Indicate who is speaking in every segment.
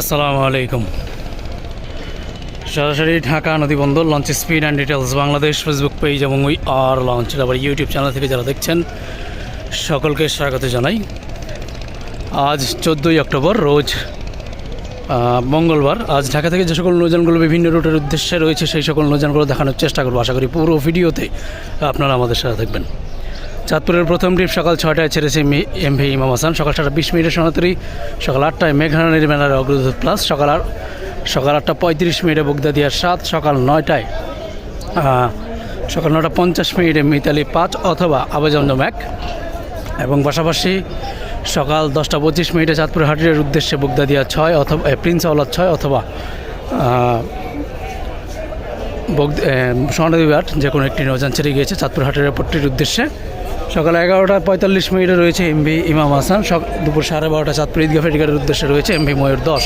Speaker 1: আসসালামু আলাইকুম। সরাসরি Dhaka নদীবন্দর launch speed and details Bangladesh Facebook page এবং উই আর লঞ্চ আবার ইউটিউব চ্যানেল থেকে যারা দেখছেন, সকলকে স্বাগত জানাই। আজ চোদ্দোই অক্টোবর, রোজ মঙ্গলবার। আজ ঢাকা থেকে যে সকল নৌযানগুলো বিভিন্ন রুটের উদ্দেশ্যে রয়েছে, সেই সকল নৌযানগুলো দেখানোর চেষ্টা করব। আশা করি পুরো ভিডিওতে আপনারা আমাদের সাথে থাকবেন। চাঁদপুরের প্রথম ট্রিপ সকাল ছয়টায় ছেড়েছে এম ভি ইমাম হাসান। সকাল সাতটা বিশ মিনিটে সোনাতরি সকাল আটটায় মেঘনা নির্মাণের অগ্রদূত প্লাস সকাল আট সকাল আটটা পঁয়ত্রিশ মিনিটে বগদাদিয়ার সাত, সকাল নয়টায় সকাল নটা পঞ্চাশ মিনিটে মিতালি পাঁচ অথবা আবেজমজম এক। এবং পাশাপাশি সকাল দশটা পঁচিশ মিনিটে চাঁদপুর হাটের উদ্দেশ্যে বগদাদিয়া ছয় অথবা প্রিন্স আওলাদ ছয় অথবা বগ সোনানদী ঘাট যে কোনো একটি নৌযান ছেড়ে গিয়েছে চাঁদপুর হাটের এয়ারপোর্টটির উদ্দেশ্যে। সকাল এগারোটা পঁয়তাল্লিশ মিনিটে রয়েছে এমভি ইমাম হাসান। দুপুর সাড়ে বারোটা চাঁদপুর ঈদগাহ ফেরিঘাটের উদ্দেশ্যে রয়েছে এমভি ময়ূর দশ।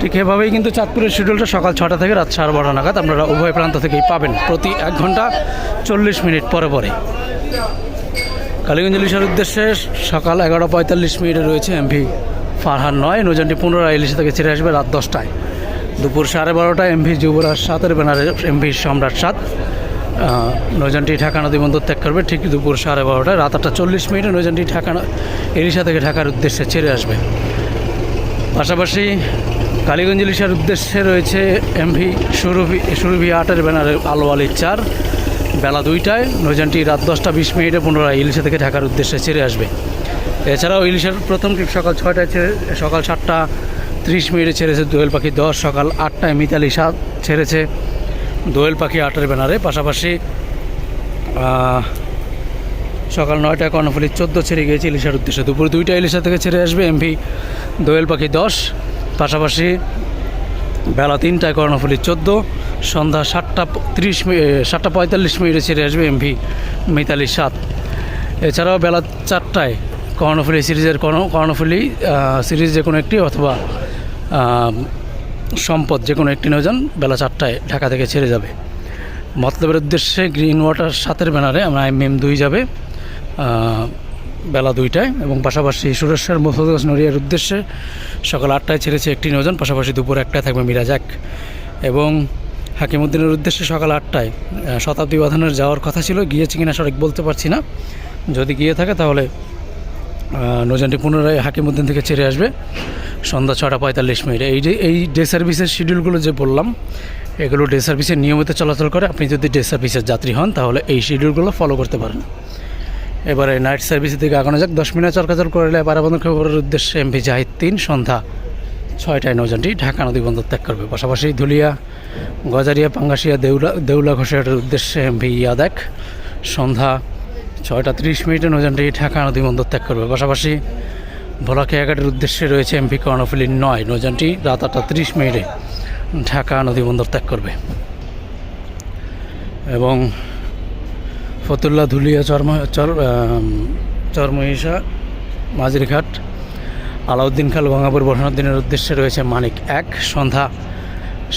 Speaker 1: ঠিক এভাবেই কিন্তু চাঁদপুরের শিডিউলটা সকাল ছটা থেকে রাত সাড়ে বারোটা নাগাদ আপনারা উভয় প্রান্ত থেকেই পাবেন প্রতি এক ঘণ্টা চল্লিশ মিনিট পরে পরে। কালীগঞ্জ ইলিশের উদ্দেশ্যে সকাল এগারোটা পঁয়তাল্লিশ মিনিটে রয়েছে এমভি ফারহান নয়। নৌজানটি পুনরায় ইলিশ থেকে ছেড়ে আসবে রাত দশটায়। দুপুর সাড়ে বারোটায় এমভি যুবরাজ সাতের ব্যানারে এমভি সম্রাট সাত। নৌজানটি ঢাকা নদী বন্দর ত্যাগ করবে ঠিক দুপুর সাড়ে বারোটায়। রাত আটটা চল্লিশ মিনিটে নৌজানটি ঢাকা ইলিশা থেকে ঢাকার উদ্দেশ্যে ছেড়ে আসবে। পাশাপাশি কালীগঞ্জ ইলিশার উদ্দেশ্যে রয়েছে এমভি সুরভি সুরভি আটের ব্যানারে আলো আলি চার। বেলা দুইটায় নৌজানটি রাত দশটা বিশ মিনিটে পুনরায় ইলিশা থেকে ঢাকার উদ্দেশ্যে ছেড়ে আসবে। এছাড়াও ইলিশের প্রথম ট্রিপ সকাল ছয়টায় ছেড়ে সকাল সাতটা ত্রিশ মিনিটে ছেড়েছে দোয়েল পাখি, দশ সকাল আটটায় মিতালি সাত ছেড়েছে। দোয়েল পাখি আটের ব্যানারে। পাশাপাশি সকাল নয়টায় কর্ণফুলি চোদ্দ ছেড়ে গিয়েছে ইলিশার উদ্দেশ্যে। দুপুর দুইটা ইলিশা থেকে ছেড়ে আসবে এমভি দোয়েল পাখি দশ। পাশাপাশি বেলা তিনটায় কর্ণফুলি চোদ্দ। সন্ধ্যা সাতটা তিরিশ সাতটা পঁয়তাল্লিশ মিনিটে ছেড়ে আসবে এমভি মিতালি সাত। এছাড়াও বেলা চারটায় কর্ণফুলি সিরিজের কর্ণ- কর্ণফুলি সিরিজ যে কোনো একটি অথবা সম্পদ যে কোনো একটি নৌযান বেলা চারটায় ঢাকা থেকে ছেড়ে যাবে। মতলবের উদ্দেশ্যে গ্রিন ওয়াটার সাতের ব্যানারে আমরা এম এম দুই যাবে বেলা দুইটায় এবং পাশাপাশি সুরেশ্বর মুফাজ নড়িয়ার উদ্দেশ্যে সকাল আটটায় ছেড়েছে একটি নৌযান পাশাপাশি দুপুর একটায় থাকবে মিরাজ এক। এবং হাকিমুদ্দিনের উদ্দেশ্যে সকাল আটটায় শতাব্দী বাঁধানোর যাওয়ার কথা ছিল, গিয়েছে কিনা সঠিক বলতে পারছি না। যদি গিয়ে থাকে তাহলে নৌযানটি পুনরায় হাকিমুদ্দিন থেকে ছেড়ে আসবে। সন্ধ্যা ছটা পঁয়তাল্লিশ মিনিটে। এই যে এই ডে সার্ভিসের শিডিউলগুলো যে বললাম, এগুলো ডে সার্ভিসে নিয়মিত চলাচল করে। আপনি যদি ডে সার্ভিসের যাত্রী হন, তাহলে এই শিডিউলগুলো ফলো করতে পারেন। এবারে নাইট সার্ভিসের দিকে আগানো যাক। দশ মিনিট চরকাচর করলে পারাবন্ধ খবরের উদ্দেশ্যে এমভি জাহিদ তিন, সন্ধ্যা ছয়টায় নৌযানটি ঢাকা নদী বন্দর ত্যাগ করবে। পাশাপাশি ধুলিয়া, গজারিয়া, পাঙ্গাসিয়া, দেউলা দেউলা ঘোষের উদ্দেশ্যে এমভি ইয়াদ এক সন্ধ্যা ছয়টা তিরিশ মিনিটে নৌযানটি ঢাকা নদী বন্দর ত্যাগ করবে। পাশাপাশি ভোলাখিয়াঘাটের উদ্দেশ্যে রয়েছে এমপি কর্ণফুলি নয়। নৌযানটি রাত আটটা তিরিশ মিনিটে ঢাকা নদী বন্দর ত্যাগ করবে। এবং ফতুল্লা ধুলিয়া চর্ম চরমহিষা মাঝিরঘাট, আলাউদ্দিন খাল গঙ্গাপুর বর্ষণাদ্দিনের উদ্দেশ্যে রয়েছে মানিক এক। সন্ধ্যা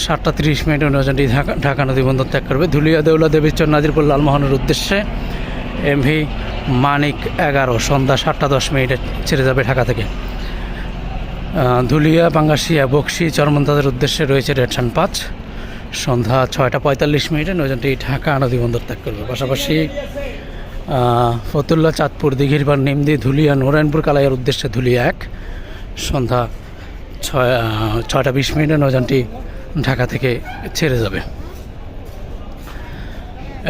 Speaker 1: সাতটা তিরিশ মিনিটে নৌযানটি ঢাকা ঢাকা নদী বন্দর ত্যাগ করবে। ধুলিয়া দেউলা দেবীচর নাজিরপুর লালমোহনের উদ্দেশ্যে এমভি মানিক এগারো, সন্ধ্যা সাতটা দশ মিনিটে ছেড়ে যাবে ঢাকা থেকে। ধুলিয়া পাঙ্গাসিয়া বক্সি চরমন্তাদের উদ্দেশ্যে রয়েছে রেডসান পাঁচ। সন্ধ্যা ছয়টা পঁয়তাল্লিশ মিনিটে নৌযানটি ঢাকা নদী বন্দর ত্যাগ করবে। পাশাপাশি ফতুল্লা, চাঁদপুর দিঘিরপাড় নিমদি, ধুলিয়া, নারায়ণপুর, কালাইয়ের উদ্দেশ্যে ধুলিয়া এক। সন্ধ্যা ছয় ছয়টা বিশ মিনিটে নৌযানটি ঢাকা থেকে ছেড়ে যাবে।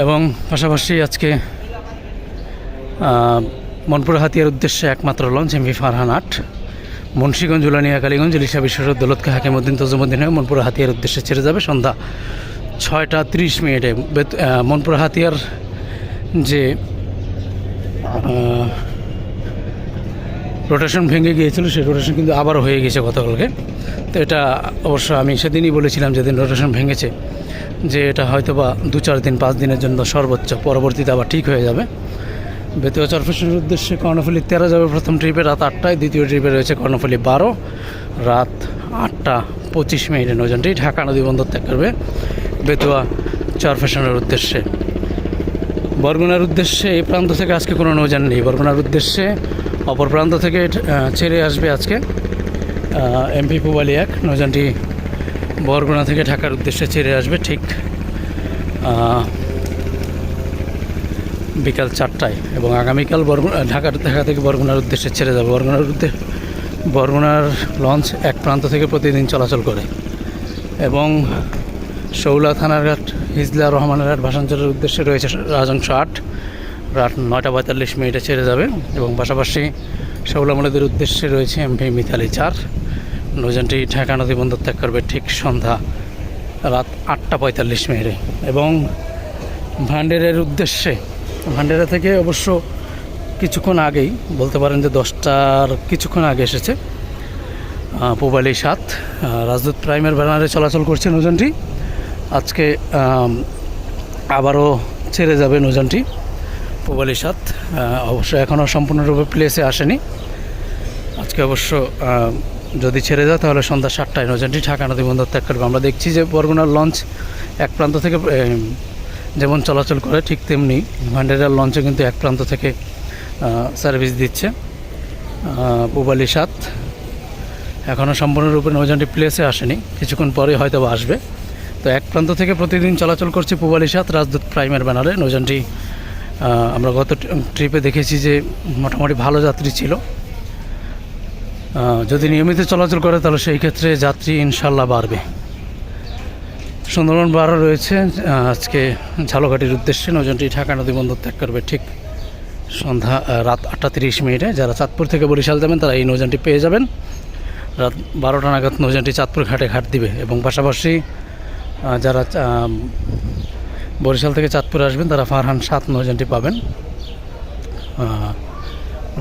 Speaker 1: এবং পাশাপাশি আজকে মনপুর হাতিয়ার উদ্দেশ্যে একমাত্র লঞ্চ, এমভি ফারহান আট। মুন্সীগঞ্জ, উলানিয়া, কালীগঞ্জ ইলিশা বিশ্বরদ দৌলতকে হাকিমুদ্দিন তজুমুদ্দিন হয়ে মনপুর হাতিয়ার উদ্দেশ্যে ছেড়ে যাবে। সন্ধ্যা ছয়টা ত্রিশ মিনিটে মনপুর হাতিয়ার যে রোটেশন ভেঙে গিয়েছিল, সেই রোটেশন কিন্তু আবারও হয়ে গেছে গতকালকে। তো এটা অবশ্য আমি সেদিনই বলেছিলাম যেদিন রোটেশন ভেঙেছে, যে এটা হয়তো বা দু চার দিন, পাঁচ দিনের জন্য সর্বোচ্চ, পরবর্তীতে আবার ঠিক হয়ে যাবে। বেতুয়া চরফেশনের উদ্দেশ্যে কর্ণফুলি তেরো যাবে প্রথম ট্রিপে, রাত আটটায় দ্বিতীয় ট্রিপে রয়েছে কর্ণফুলি বারো, রাত আটটা পঁচিশ মিনিটে নৌজানটি ঢাকা নদী বন্দর ত্যাগ করবে বেতুয়া চরফেশনের উদ্দেশ্যে। বরগুনার উদ্দেশ্যে এই প্রান্ত থেকে আজকে কোনো নৌযান নেই। বরগুনার উদ্দেশ্যে অপর প্রান্ত থেকে ছেড়ে আসবে আজকে এমপি পুবালি এক। নৌযানটি বরগুনা থেকে ঢাকার উদ্দেশ্যে ছেড়ে আসবে ঠিক বিকাল চারটায় এবং আগামীকাল বরগুনা ঢাকার ঢাকা থেকে বরগুনার উদ্দেশ্যে ছেড়ে যাবে। বরগুনার উদ্দেশ্যে বরগুনার লঞ্চ এক প্রান্ত থেকে প্রতিদিন চলাচল করে এবং শৌলা থানার ঘাট, হিজলা রহমানের ঘাট ভাষাঞ্চলের উদ্দেশ্যে রয়েছে রাজংশ আট রাত নয়টা পঁয়তাল্লিশ মিনিটে ছেড়ে যাবে এবং পাশাপাশি শৌলামলেদের উদ্দেশ্যে রয়েছে এমভি মিথালি চার। নৌযানটি ঢাকা নদী বন্দর ত্যাগ করবে ঠিক সন্ধ্যা রাত আটটা পঁয়তাল্লিশ মিনিটে এবং ভান্ডেরের উদ্দেশ্যে ভান্ডেরা থেকে অবশ্য কিছুক্ষণ আগেই, বলতে পারেন যে দশটার কিছুক্ষণ আগে এসেছে পূবালি সাত রাজদূত প্রাইমের ব্যানারে চলাচল করছে নৌযানটি আজকে আবারও ছেড়ে যাবে নৌযানটি পূবালি সাত অবশ্য এখনও সম্পূর্ণরূপে প্লেসে আসেনি। আজকে অবশ্য যদি ছেড়ে যায় তাহলে সন্ধ্যা সাতটায় নৌযানটি ঢাকা নদী বন্দর ত্যাগ করবে। আমরা দেখছি যে বরগুনার লঞ্চ এক প্রান্ত থেকে যেমন চলাচল করে ঠিক তেমনি ভান্ডারিয়ার লঞ্চে কিন্তু এক প্রান্ত থেকে সার্ভিস দিচ্ছে পূবালি সাত। এখনও সম্পূর্ণরূপে নৌযানটি প্লেসে আসেনি। কিছুক্ষণ পরে হয়তো আসবে। তো এক প্রান্ত থেকে প্রতিদিন চলাচল করছে পূবালি সাত, রাজদূত প্রাইমের ব্যানারে। নৌযানটি আমরা গত ট্রিপে দেখেছি যে মোটামুটি ভালো যাত্রী ছিল। যদি নিয়মিত চলাচল করে তাহলে সেই ক্ষেত্রে যাত্রী ইনশাল্লাহ বাড়বে। সুন্দরবন বারো রয়েছে। আজকে ঝালকাঠির উদ্দেশ্যে নজনটি ঢাকা নদী বন্দর ত্যাগ করবে ঠিক সন্ধ্যা রাত আটটা তিরিশ মিনিটে। যারা চাঁদপুর থেকে বরিশাল যাবেন, তারা এই নৌযানটি পেয়ে যাবেন। রাত বারোটা নাগাদ নৌযানটি চাঁদপুর ঘাটে ঘাট দিবে এবং পাশাপাশি যারা বরিশাল থেকে চাঁদপুর আসবেন, তারা ফারহান সাত নৌযানটি পাবেন।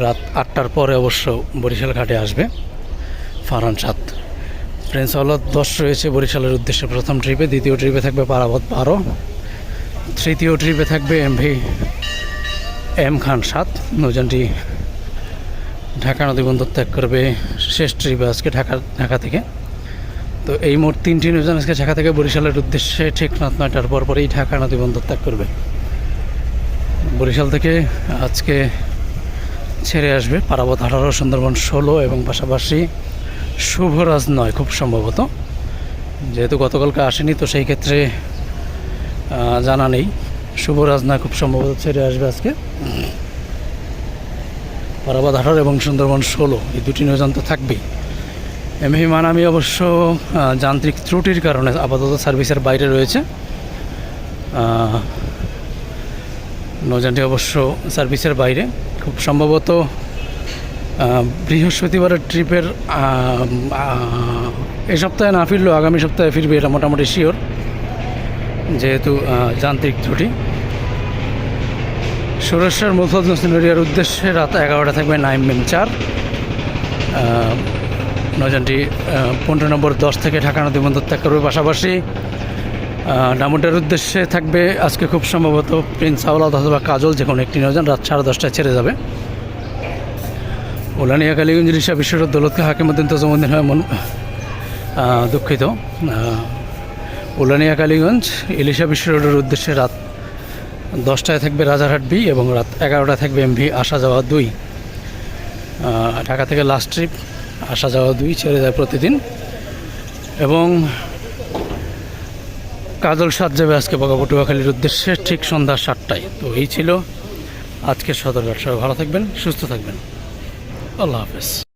Speaker 1: রাত আটটার পরে অবশ্য বরিশাল ঘাটে আসবে ফারহান সাত। প্রিন্স আওলাদ দশ রয়েছে বরিশালের উদ্দেশ্যে। প্রথম ট্রিপে, দ্বিতীয় ট্রিপে থাকবে পারাবত বারো। তৃতীয় ট্রিপে থাকবে এমভি এম খান সাত। নৌযানটি ঢাকা নদী বন্দর ত্যাগ করবে শেষ ট্রিপে আজকে ঢাকা ঢাকা থেকে। তো এই মোট তিনটি নৌযান আজকে ঢাকা থেকে বরিশালের উদ্দেশ্যে ঠিক রাত নয়টার পর পরেই ঢাকা নদী বন্দর ত্যাগ করবে। বরিশাল থেকে আজকে ছেড়ে আসবে পারাবত আঠারো, সুন্দরবন ষোলো এবং পাশাপাশি শুভরাজ নয়, খুব সম্ভবত। যেহেতু গতকালকে আসেনি, তো সেই ক্ষেত্রে জানা নেই। শুভরাজ নয়, খুব সম্ভবত ছেড়ে আসবে আজকে। পারাবাদ আঠারো এবং সুন্দরবন ষোলো, এই দুটি নৌযান তো থাকবেই। এমভি মানামি অবশ্য যান্ত্রিক ত্রুটির কারণে আপাতত সার্ভিসের বাইরে রয়েছে। নৌযানটি অবশ্য সার্ভিসের বাইরে। খুব সম্ভবত বৃহস্পতিবারের ট্রিপের এই সপ্তাহে না ফিরলেও আগামী সপ্তাহে ফিরবে এটা মোটামুটি শিওর যেহেতু যান্ত্রিক ত্রুটি। সুরেশ্বর মুফজ নসিনরিয়ার উদ্দেশ্যে রাত এগারোটা থাকবে নাইম মেম চার। আহ, পনেরো নম্বর দশ থেকে ঢাকা নদী বন্দর ত্যাগ করবে পাশাপাশি। ডামুটের উদ্দেশ্যে থাকবে আজকে খুব সম্ভবত প্রিন্স আওলাদ অথবা কাজল যে কোনো একটি নৌযান রাত সাড়ে দশটায় ছেড়ে যাবে। উলানিয়া কালীগঞ্জ রিসা বিশ্বরত দৌলতকে হাকিমুদ্দিন তজমুদ্দিন হয় মন দুঃখিত। ওলানিয়া কালীগঞ্জ, ইলিশা বিশ্ব রোডের উদ্দেশ্যে রাত দশটায় থাকবে রাজারহাট বি এবং রাত এগারোটায় থাকবে এমভি আসা যাওয়া দুই। ঢাকা থেকে লাস্ট ট্রিপ আসা যাওয়া দুই, ছেড়ে যায় প্রতিদিন। এবং কাজল সাত যাবে আজকে বগাপটুয়াখালীর উদ্দেশ্যে ঠিক সন্ধ্যা সাতটায়। তো এই ছিল আজকের সদর ব্যবসা ভালো থাকবেন, সুস্থ থাকবেন। আল্লাহ হাফেজ